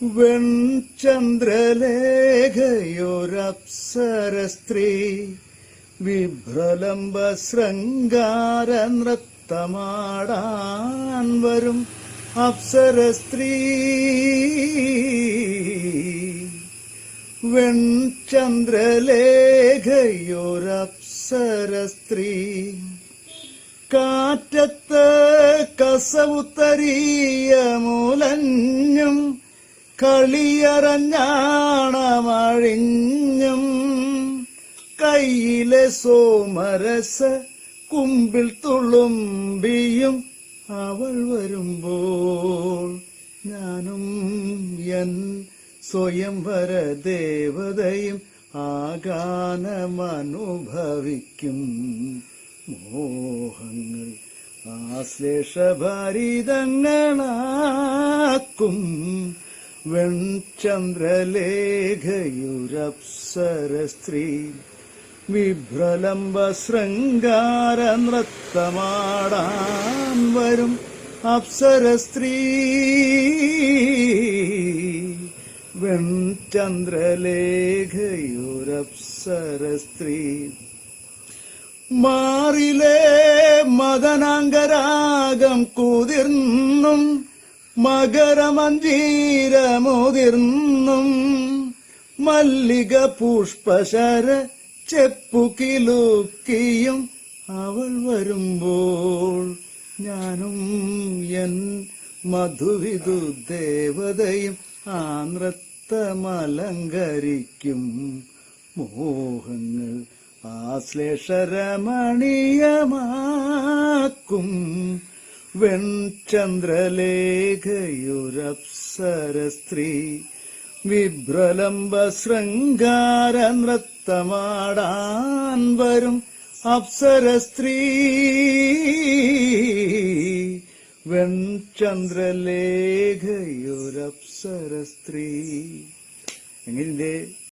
വെൺചന്ദ്രലേഖയൊരപ്സര സ്ത്രീ നൃത്തമാടാൻ വരും അപ്സര സ്ത്രീ വെൺചന്ദ്രലേഖയൊരപ്സര സ്ത്രീ കാറ്റത്ത് കസവുത്തരീയ മൂലഞ്ഞും കളിയറഞ്ഞാണമഴിഞ്ഞും കയ്യിലെ സോമരസ കുമ്പിൽ തുളുമ്പിയും അവൾ വരുമ്പോൾ ഞാനും എൻ സ്വയംവര ദേവതയും ആഗാനമനുഭവിക്കും മോഹങ്ങൾ ആശ്ലേഷഭരിതങ്ങളാക്കും വെൺചന്ദ്രലേഖയുരപ്സര സ്ത്രീ വിഭ്രലംബ ശൃംഗാര നൃത്തമാടാൻ വരും അപ്സരസ്ത്രീ. സ്ത്രീ മാറിലേ മദനാങ്കരാഗം കുതിർന്നും മകരമഞ്ജീരമുതിർന്നും മല്ലിക പുഷ്പശര ചെപ്പുകിലുക്കിയും അവൾ വരുമ്പോൾ ഞാനും എൻ മധുവിധു ദേവതയും ആ മോഹങ്ങൾ ആശ്ലേഷരമണീയമാക്കും വെൺചന്ദ്രലേഖയൊരപ്സര സ്ത്രീ വിഭ്രലംബ ശൃംഗാര നൃത്തമാടാൻ വരും അപ്സരസ്ത്രീ. വെൺചന്ദ്രലേഖയുരപ്സരസ്ത്രീ. വെൺചന്ദ്രലേഖയൊരപ്സര സ്ത്രീ എങ്ങനെയുണ്ട്